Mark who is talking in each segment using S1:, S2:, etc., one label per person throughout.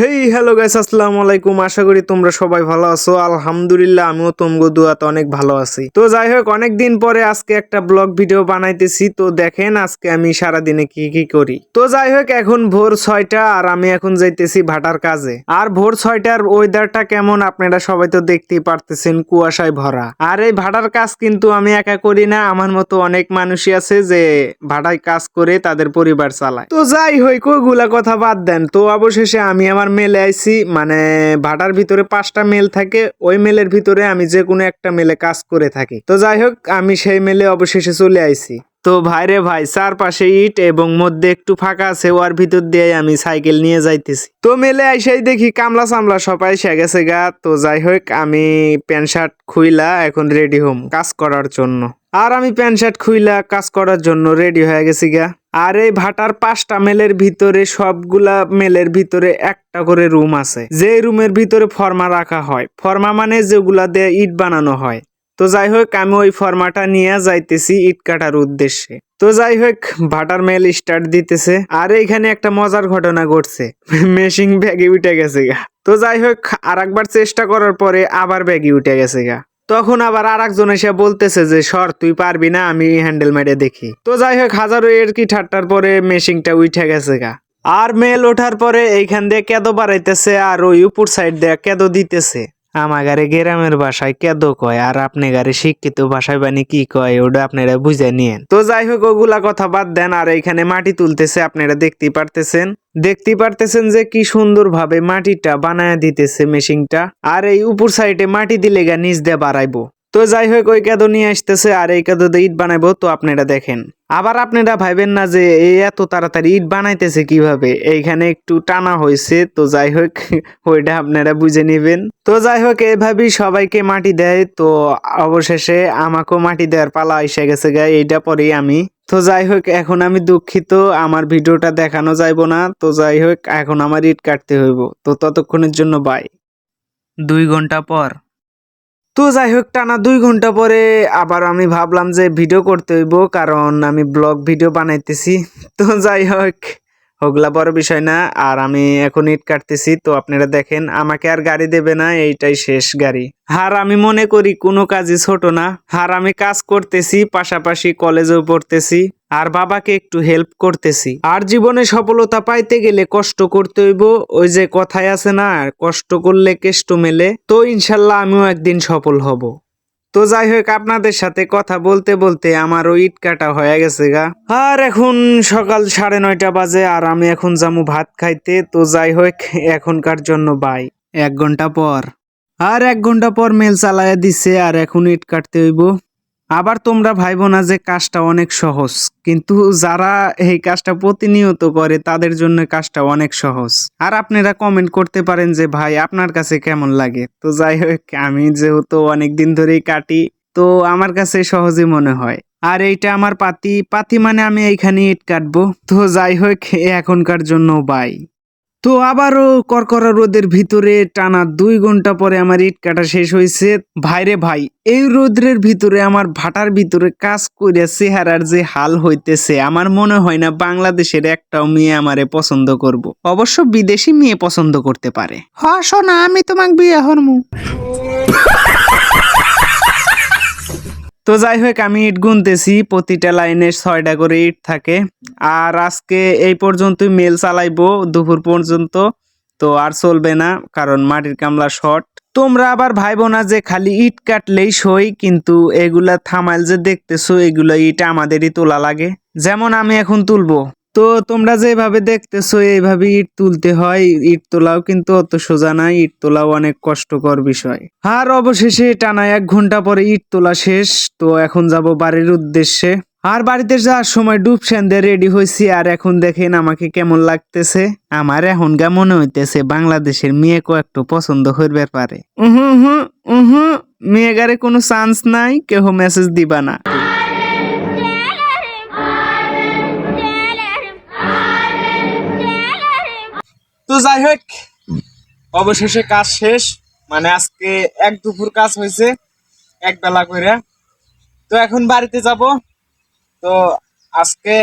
S1: Hey hello guys আসসালামু আলাইকুম আশা করি তোমরা সবাই ভালো আছো। আলহামদুলিল্লাহ, আমিও তোমগো দুয়াতে অনেক ভালো আছি। তো যাই হোক, অনেক দিন পরে আজকে একটা ব্লগ ভিডিও বানাইতেছি। তো দেখেন আজকে আমি সারা দিনে কি কি করি। তো যাই হোক, এখন ভোর ছয়টা আর আমি এখন যাইতেছি ভাটার কাজে। আর ভোর ছয়টার ওয়েদারটা কেমন আপনারা সবাই তো দেখতেই পারতেছেন, কুয়াশায় ভরা। আর এই ভাটার কাজ কিন্তু আমি একা করি না, আমার মতো অনেক মানুষই আছে যে ভাটায় কাজ করে তাদের পরিবার চালায়। তো যাই হোক, ওইগুলা কথা বাদ দেন। তো অবশেষে আমি আমার মেলে আইছি মানে ভাটার ভিতরে পাঁচটা মেল থাকে, ওই মেলের ভিতরে আমি যে কোনো একটা মেলে কাজ করে থাকি। তো যাই হোক, আমি সেই মেলে অবশেষে চলে আইছি। তো ভাইরে ভাই, চারপাশে ইট এবং মধ্যে একটু ফাঁকা আছে ওর ভিতর দিয়ে আমি সাইকেল নিয়ে যাইতেছি। তো মেলে আইসাই দেখি কামলা সামলা সবাই এসে গেছে গা। তো যাই হোক, আমি প্যান্ট শার্ট খুইলা এখন রেডি হম কাজ করার জন্য। আর আমি প্যান্ট শার্ট খুইলা কাজ করার জন্য রেডি হয়ে গেছি গা। আর এই ভাটার পাঁচটা মেলের ভিতরে সবগুলা মেলের ভিতরে একটা করে রুম আছে। যে রুমের ভিতরে ফর্মা রাখা হয়, ফর্মা মানে যেগুলা দিয়ে ইট বানানো হয়। তো যাই হোক, আমি ওই ফর্মাটা নিয়ে যাইতেছি ইট কাটার উদ্দেশ্যে। তো যাই হোক, ভাটার মেল স্টার্ট দিতেছে। আর এইখানে একটা মজার ঘটনা ঘটছে। মেশিং ব্যাগে উঠে গেছে গা। তো যাই হোক আর একবার চেষ্টা করার পরে আবার ব্যাগে উঠে গেছে গা। তখন আবার আর একজন এসে বলতেছে যে, সর, তুই পারবি না, আমি হ্যান্ডেল মেরে দেখি। তো যাই হোক, হাজারো এর কি ঠাট্টার পরে মেশিনটা উঠে গেছে গা। আর মেল ওঠার পরে এইখান দিয়ে কেদো বাড়াইতেছে আর ওই উপর সাইড দিয়ে কেদো দিতেছে। আমার গাড়ি গ্রামের ভাষায় কেদ কয়, আর আপনি গারে শিক্ষিত ভাষায় বানি কি কয়, ওটা আপনারা বুঝে নিয়েন। তো যাই হোক, ওগুলা কথা বাদ দেন, আর এখানে মাটি তুলতেছে, আপনারা দেখতে পারতেছেন। দেখতে পারতেছেন যে কি সুন্দর ভাবে মাটিটা বানায় দিতেছে মেশিনটা, আর এই উপর সাইডে মাটি দিলে গা নিচ দিয়ে বাড়াইবো। তো যাই হোক, ওই কেদো নিয়ে আসতেছে আর এই কেদো দিয়ে ইট বানাইবো, তো আপনারা দেখেন। আবার আপনারা ভাইবেন না যে এই এত তাড়াতাড়ি ইট বানাইতেছে কীভাবে? এইখানে একটু টানা হয়েছে, তো যাই হোক, ওইটা আপনারা বুঝে নেবেন। তো যাই হোক এইভাবেই সবাইকে মাটি দেয়, তো অবশেষে আমাকেও মাটি দেওয়ার পালা এসে গেছে গায়ে এইটা পরেই আমি। তো যাই হোক, এখন আমি দুঃখিত, আমার ভিডিওটা দেখানো যাইব না, তো যাই হোক, এখন আমার ইট কাটতে হইব। তো ততক্ষণের জন্য বাই দুই ঘণ্টা পর। তো যাই হোক টানা দুই ঘণ্টা পরে আবার আমি ভাবলাম যে ভিডিও করতে হইব, কারণ আমি ব্লগ ভিডিও বানাইতেছি। তো যাই হোক ওগুলা বড় বিষয় না, আর আমি এখন ইট কাটতেছি, তো আপনারা দেখেন, আমাকে আর গাড়ি দেবে না, এইটাই শেষ গাড়ি। আর আমি মনে করি কোনো কাজই ছোট না, আর আমি কাজ করতেছি, পাশাপাশি কলেজেও পড়তেছি, আর বাবাকে একটু হেল্প করতেছি। আর জীবনে সফলতা পাইতে গেলে কষ্ট করতে হইব, ওই যে কথায় আছে না, কষ্ট করলে কেষ্ট মেলে, তো ইনশাল্লাহ আমিও একদিন সফল হব। তো যাই হোক আপনাদের সাথে কথা বলতে বলতে আমার ওই ইট কাটা হয়ে গেছে গা। আর এখন সকাল সাড়ে নয়টা বাজে আর আমি এখন যাব ভাত খাইতে, তো যাই হোক এখনকার জন্য বাই এক ঘণ্টা পর। আর এক ঘণ্টা পর মেল চালাইয়া দিছে, আর এখন ইট কাটতে হইব। আবার তোমরা ভাইবো না যে কাজটা অনেক সহজ, কিন্তু যারা এই কাজটা প্রতিনিয়ত করে, তাদের জন্য কাজটা অনেক সহজ। আর আপনারা কমেন্ট করতে পারেন যে, ভাই, আপনার কাছে কেমন লাগে? তো যাই হোক, আমি যেহেতু অনেক দিন ধরেই কাটি, তো আমার কাছে সহজই মনে হয়। আর এইটা আমার পাতি পাতি মানে আমি এইখানে ইট কাটবো। তো যাই হোক, এখনকার জন্য বাই তো আবারও কর্করা রোদের ভিতরে টানা দুই ঘণ্টা পরে আমার ইট কাটা শেষ হয়েছে। ভাইরে ভাই এই রোদ্রের ভিতরে আমার ভাটার ভিতরে কাজ করে চেহারার যে হাল হইতেছে আমার মনে হয় না বাংলাদেশের একটাও মেয়ে আমারে পছন্দ করব। অবশ্য বিদেশি মেয়ে পছন্দ করতে পারে। হ শোনা আমি তোমাকে বিয়ে হরমু তো যাই হোক আমি ইট গুনতেছি, প্রতিটা লাইনে ছয়টা করে ইট থাকে। আর আজকে এই পর্যন্তই, মেল চালাইবো দুপুর পর্যন্ত। তো আর চলবে না, কারণ মাটির কামলা শর্ট। তোমরা আবার ভাইবো না যে খালি ইট কাটলেই সই, কিন্তু এগুলা থামাইল যে দেখতেছো, এগুলো ইট আমাদেরই তোলা লাগে। যেমন আমি এখন তুলবো। তো তোমরা যেভাবে দেখতেছো, এইভাবে ইট তুলতে হয়। ইট তোলাও কিন্তু অত সোজা না, ইট তোলাও অনেক কষ্টকর বিষয়। আর অবশেষে টানা এক ঘণ্টা পরে ইট তোলা শেষ। তো এখন যাব বাড়ির উদ্দেশ্যে। আর বাড়িতে যাওয়ার সময় ডুব সেন্দে রেডি হয়েছি আর এখন দেখেন আমাকে কেমন লাগতেছে। আমার এখন গা মনে হইতেছে বাংলাদেশের মেয়েকে একটু পছন্দ করবে পারে। উহু উহু উহু, মেয়েগারে কোনো চান্স নাই, কেহ মেসেজ দিবা না। যাই হোক, অবশেষে কাজ শেষ। মানে আজকে এক দুপুর কাজ হয়েছে, এক বেলা করে তো এখন বাড়িতে যাব। তো আজকে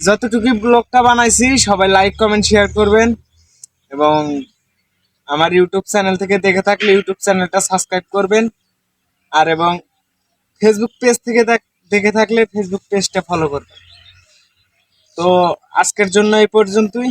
S1: যতটুকু ব্লগটা বানাইছি, সবাই লাইক কমেন্ট শেয়ার করবেন। এবং আমার ইউটিউব চ্যানেল থেকে দেখে থাকলে ইউটিউব চ্যানেলটা সাবস্ক্রাইব করবেন। আর এবং ফেসবুক পেজ থেকে দেখে থাকলে ফেসবুক পেজটা ফলো করবেন। তো আজকের জন্য এই পর্যন্তই।